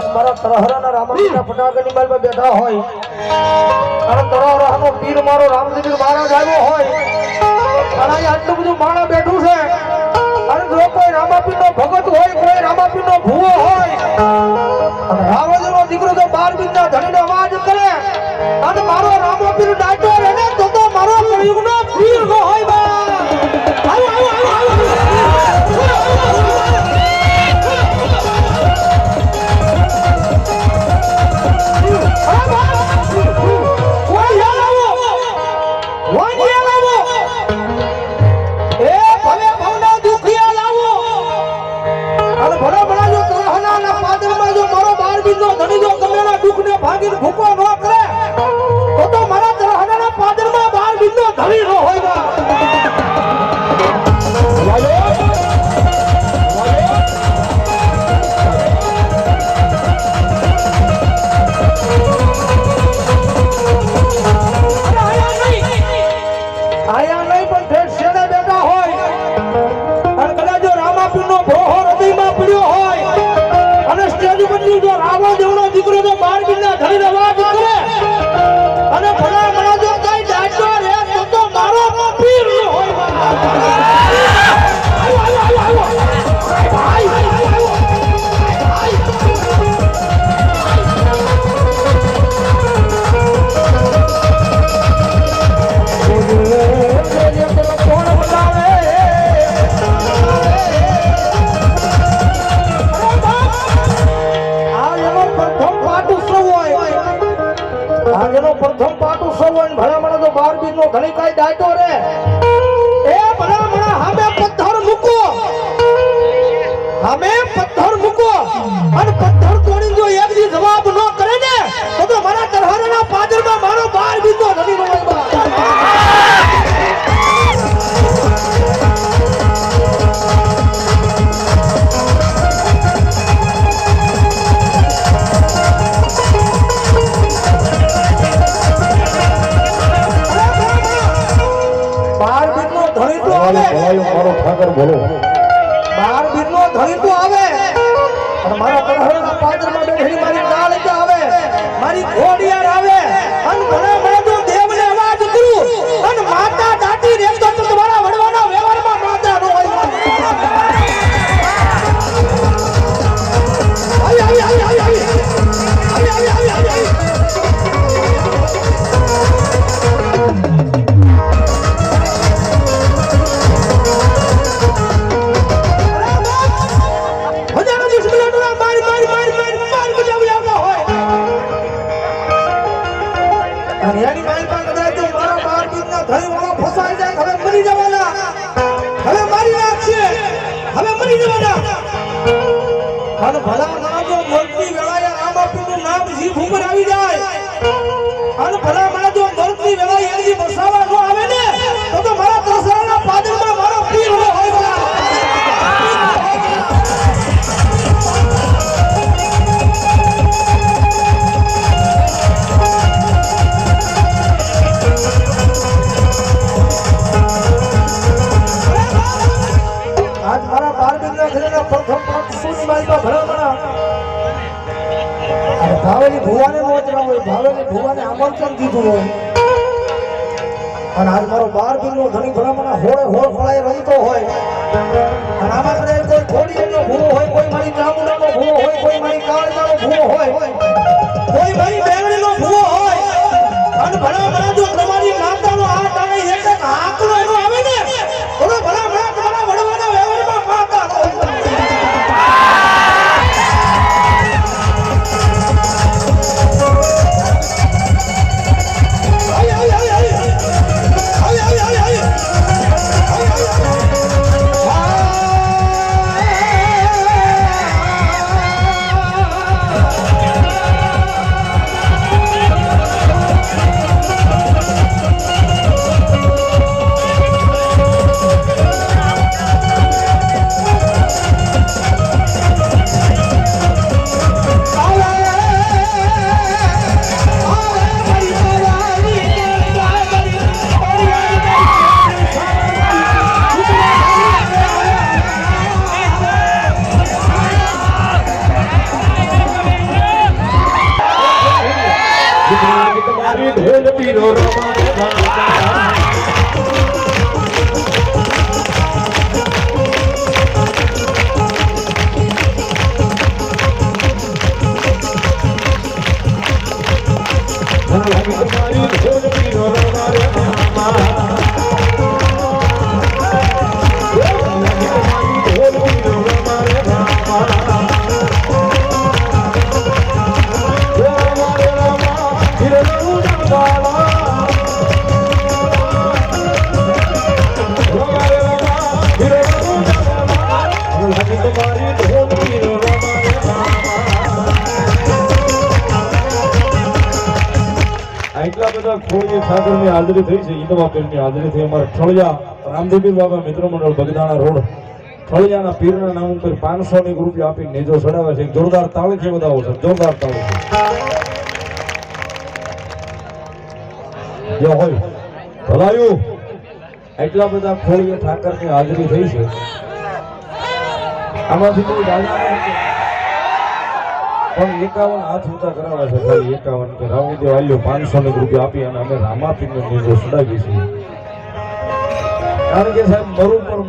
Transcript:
આજ મારા તરહરાના રામાપીરના ફટાકડાની બાજુમાં બેઠા હોય. અને તરહરાનો પીર મારો રામજી મહારાજ આવ્યો હોય. અને આટલું બધું માણસ બેઠું છે. અને જો કોઈ રામાપીરનો ભગત હોય, કોઈ રામાપીરનો ભૂવો હોય, અને રાવણનો દીકરો તો બાર બીજના ધણીનો અવાજ કરે, અને મારો રામાપીર ડાટો રહે ને તો પ્રથમ ભલામણ તો બાર બીજ નો ઘણી કઈ દાયતો રે. એ ભલામણ હામે પથ્થર મૂકો. હામે પથ્થર મૂકો અને ધણી તો આવે. મારો ઠાકર બોલો. બાર બીરનો ધણી તો આવે. અને મારા કળહળના પાદરમાં બેઠેલી મારી કાળ આવે. મારી ઘોડિયાર આવે. હવે મરી જવાના. અને ભલા ના જો મરતી વેળાએ રામાપીરનું નામ જીભ ઉપર આવી જાય. અને ભલા મને જો મરતી વેળાએ એની બસાવા ન આવે ને. ભુવાને મોજરા હોય, ભુવાને આમંત્રણ દીધું હોય. અને આજ મારો બાર બીજનો ધણી ભલામણા હોળે હોળ ફળાઈ રમતો હોય. અને આમાં કોઈ ખોડીનો ભૂવો હોય, કોઈ મારી ચામુંડાનો ભૂવો હોય, કોઈ મારી તમારી ધોલ પીરો તમારી ધોલ પીરો આટલા બધા ખોડિયા ઠાકરની હાજરી થઈ છે ઈદવાપીરની હાજરી થઈ. અમારા ઠળિયા, રામદેવી બાબા મિત્ર મંડળ બગદાણા રોડ. ઠળિયાના પીરના નામ ઉપર પાંચસો ની રૂપિયા આપી નેજો ચડાવે છે. જોરદાર તાળી છે બધા છે જોરદાર તાળી છે. જો હોય, ભલાયું. એટલા બધા ખોડિયા ઠાકરની હાજરી થઈ છે. આમાંથી કોઈ પણ એકાવન હાથ ઊંચા કરાવવા છે ખાલી એકાવન કે રામદેવ આલ્યો પાંચસો ને રૂપિયા આપી અને અમે રામાપીર ને નીચે છીએ. કારણ કે સાહેબ મરુ પર